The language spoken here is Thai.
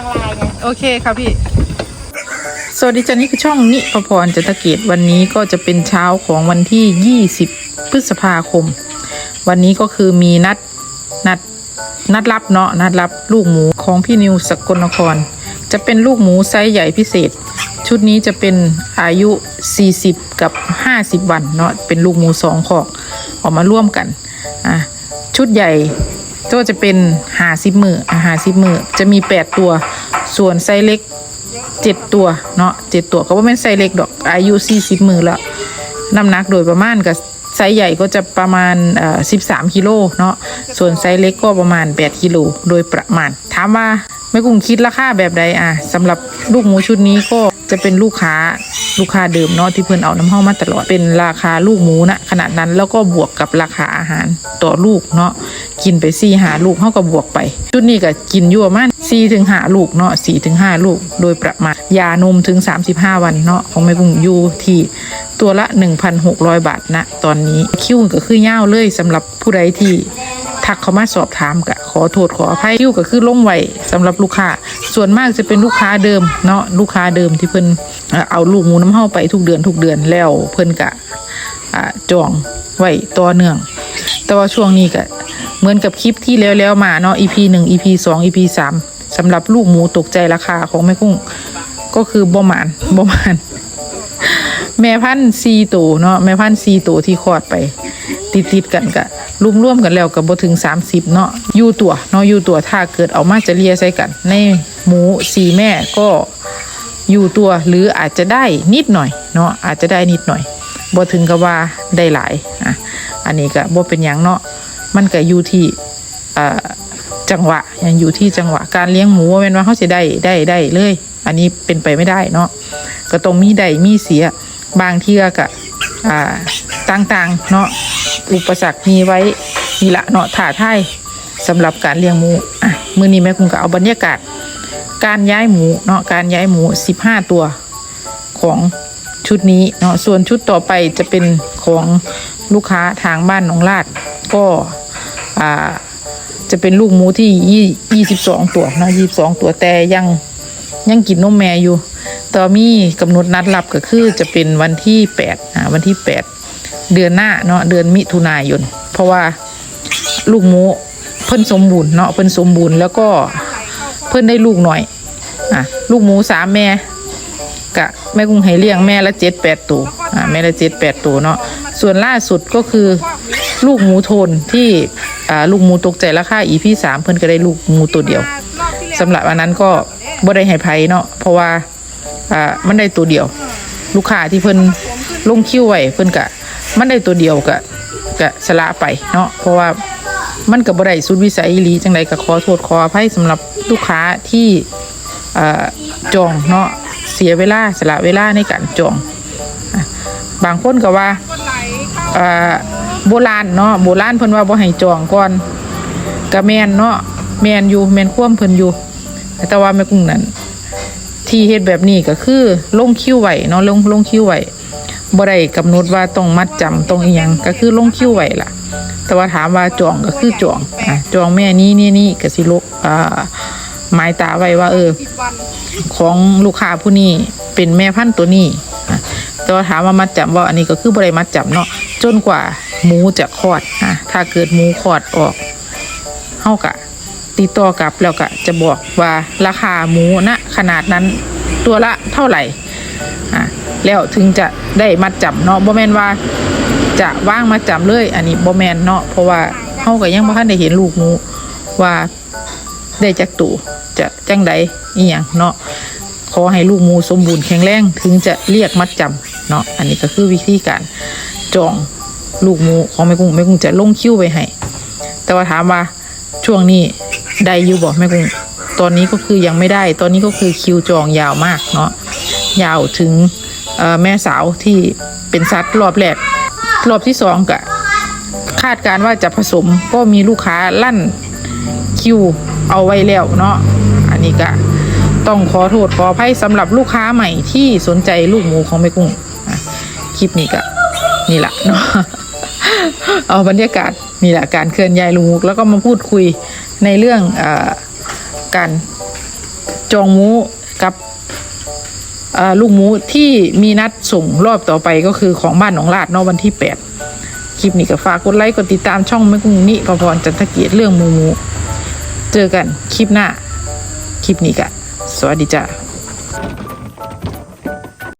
างไลน์ไงโอเคครับพี่ สวัสดีจ้านี่คือช่องนิพพรจันทเกตวันนี้ก็จะเป็นเช้าของวันที่ 20 พฤษภาคม วันนี้ก็คือมีนัดนัดนัดรับเนาะนัดรับลูกหมูของพี่นิวสกลนคร จะเป็นลูกหมูไซส์ใหญ่พิเศษ ชุดนี้จะเป็นอายุ 40 กับ 50 วันเนาะเป็นลูกหมูสองขอกออกมาร่วมกันอะชุดใหญ่ ก็จะเป็นหาสิบมือหาสิบมือจะมีแปดตัว ส่วนไซส์เล็กเจ็ดตัวเนาะเจ็ดตัวก็ว่าเป็นไซส์เล็กดอกอายุสี่สิบมือแล้วน้ำหนักโดยประมาณกับไซส์ใหญ่ก็จะประมาณสิบสามกิโลเนาะส่วนไซส์เล็กก็ประมาณแปดกิโลโดยประมาณ ถามว่าแม่กุ้งคิดราคาแบบใดอะสำหรับลูกหมูชุดนี้ก็จะเป็นลูกค้า ลูกค้าเดิมเนาะที่เพิ่นเอาน้ำเข้ามาตลอดเป็นราคาลูกหมูนะขนาดนั้นแล้วก็บวกกับราคาอาหารต่อลูกเนาะกินไปสี่หาลูกเขาก็บวกไป ชุดนี้ก็กินยั่วมาณสี่ถึงหาลูกเนาะสี่ถึงห้าลูกโดยประมาณยานมถึง35วันเนาะของแม่กุ้งอยู่ที่ ตัวละ 1,600 บาทนะตอนนี้คิวก็คือยาวเลยสำหรับผู้ใดที่ทักเขามาสอบถามกะขอโทษขออภัยคิวก็คือลงไว้สำหรับลูกค้า ส่วนมากจะเป็นลูกค้าเดิมเนาะลูกค้าเดิมที่เพิ่นเอาลูกหมูน้ำเห้าไปทุกเดือนทุกเดือนแล้วเพิ่นกะจองไว้ต่อเนื่อง แต่ว่าช่วงนี้ก็เหมือนกับคลิปที่แล้วแล้วๆมาเนาะ EP หนึ่ง EP สอง EP สามสำหรับลูกหมูตกใจราคาของแม่กุ้ง ก็คือบ่มานบ่มาน แม่พันธุ์ซีตัวเนาะแม่พันธุ์ซีตัวที่คลอดไป ติดติดกันกะรุมร่วมกันแล้วกับบ่ถึง 30 เนาะอยู่ตัวเนาะอยู่ตัวถ้าเกิดเอามาจะเลียใส่กัน ในหมูสีแม่ก็อยู่ตัวหรืออาจจะได้นิดหน่อยเนาะอาจจะได้นิดหน่อยบ่ถึงกับว่าได้หลายอะอันนี้ก็บ่เป็นหยังเนาะมันก็อยู่ที่จังหวะยังอยู่ที่จังหวะการเลี้ยงหมูว่าแม่นว่าเขาจะได้ได้ได้เลย อันนี้เป็นไปไม่ได้เนาะก็ต้องมีได้มีเสีย บางเที่ยก็อ่าต่างๆ เนาะอุปสรรคมีไว้นี่ละเนาะถ่าทายสำหรับการเลี้ยงหมูอะมือนี้แม่คงก็เอาบรรยากาศ การย้ายหมูเนาะการย้ายหมู15ตัวของชุดนี้เนาะส่วนชุดต่อไปจะเป็นของลูกค้าทางบ้านหนองลาดก็อ่าจะเป็นลูกหมูที่ยี่22ตัวเนาะ22ตัวแต่ยังยังกินนมแม่อยู่ ต่อมีกำหนดนัดรับก็คือจะเป็นวันที่แปดอ่าวันที่แปดเดือนหน้าเนาะเดือนมิถุนายน เพราะว่าลูกหมูเพิ่นสมบูรณ์เนาะเพิ่นสมบูรณ์แล้วก็เพิ่นได้ลูกหน่อยอะลูกหมูสามแม่กะแม่กุ้งให้เลี้ยงแม่ละเจ็ดแปดตัวอ่าแม่ละเจ็ดแปดตัวเนาะส่วนล่าสุดก็คือลูกหมูโทนที่อ่าลูกหมูตกใจราคาอีพี่สามเพิ่นก็ได้ลูกหมูตัวเดียวสำหรับอันนั้นก็บ่ได้ให้ไผเนาะเพราะว่า อ่ามันได้ตัวเดียว ลูกค้าที่เพิ่นลงคิวไว้เพิ่นกะ มันได้ตัวเดียวกะกะสละไปเนาะเพราะว่ามันก็บ่ได้สุดวิสัยอีหลีจังใดก็ขอโทษขออภัยสำหรับลูกค้าที่าจองเนาะเสียเวลาสละเวลาในการจอง บางคนก็ว่าโบราณเนาะโบราณเพิ่นว่าบ่ให้จองก่อนกะแมนเนาะแมนอยู่แมนคว่ำเพิ่นอยู่แต่ว่าแม่กุ้งนั้น ที่เฮ็ดแบบนี้ก็คือลงคิ้วไหวเนาะลงลงคิ้วไหวบ่ได้กำหนดว่าต้องมัดจำต้องอีหยังก็คือลงคิ้วไหวล่ะ แต่ว่าถามว่าจองก็คือจองอะจองแม่นี้นี่นี่ก็สิลกอ่าหมายตาไว้ว่า เออ ของลูกค้าผู้นี้เป็นแม่พันธุ์ตัวนี้แต่ว่าถามว่ามัดจำว่าอันนี้ก็คือบริมัดจำเนาะจนกว่าหมูจะคลอดอะถ้าเกิดหมูคลอดออกเฮากะ ติดต่อกลับแล้วก็จะบอกว่าราคาหมูณขนาดนั้นตัวละเท่าไหร่อะแล้วถึงจะได้มัดจำเนาะบ่แมนว่าจะว่างมาจำเลย อันนี้บ่แมนเนาะเพราะว่าเฮาก็ยังบ่ทันได้เห็นลูกหมูว่าได้จักตูจะจังใดอีหยังเนาะขอให้ลูกหมูสมบูรณ์แข็งแรงถึงจะเรียกมัดจำเนาะอันนี้ก็คือวิธีการจองลูกหมูของแม่กุ้งแม่กุ้งจะลงคิวไว้ให้แต่ว่าถามว่าช่วงนี้ ได้อยู่บอกแม่กุ้งตอนนี้ก็คือยังไม่ได้ ตอนนี้ก็คือคิวจองยาวมากเนาะยาวถึงแม่สาวที่เป็นซัดรอบแรกรอบที่สองกะคาดการว่าจะผสมก็มีลูกค้าลั่นคิวเอาไว้แล้วเนาะอันนี้ก็ต้องขอโทษขออภัยสำหรับลูกค้าใหม่ที่สนใจลูกหมูของแม่กุ้งคลิปนี้ก็นี่แหละเนาะ เอาบรรยากาศนี่แหละการเคลื่อนย้ายลูกแล้วก็มาพูดคุยในเรื่องอการจองมูกับลูกหมูที่มีนัดส่งรอบต่อไปก็คือของบ้านหนองลาดเนาะวันที่ 8 คลิปนี้ก็ฝากกดไลค์กดติดตามช่องแม่กุ้งนิประพรจันทเกียรติเรื่องมูมู เจอกันคลิปหน้า คลิปนี้ก็สวัสดีจ้า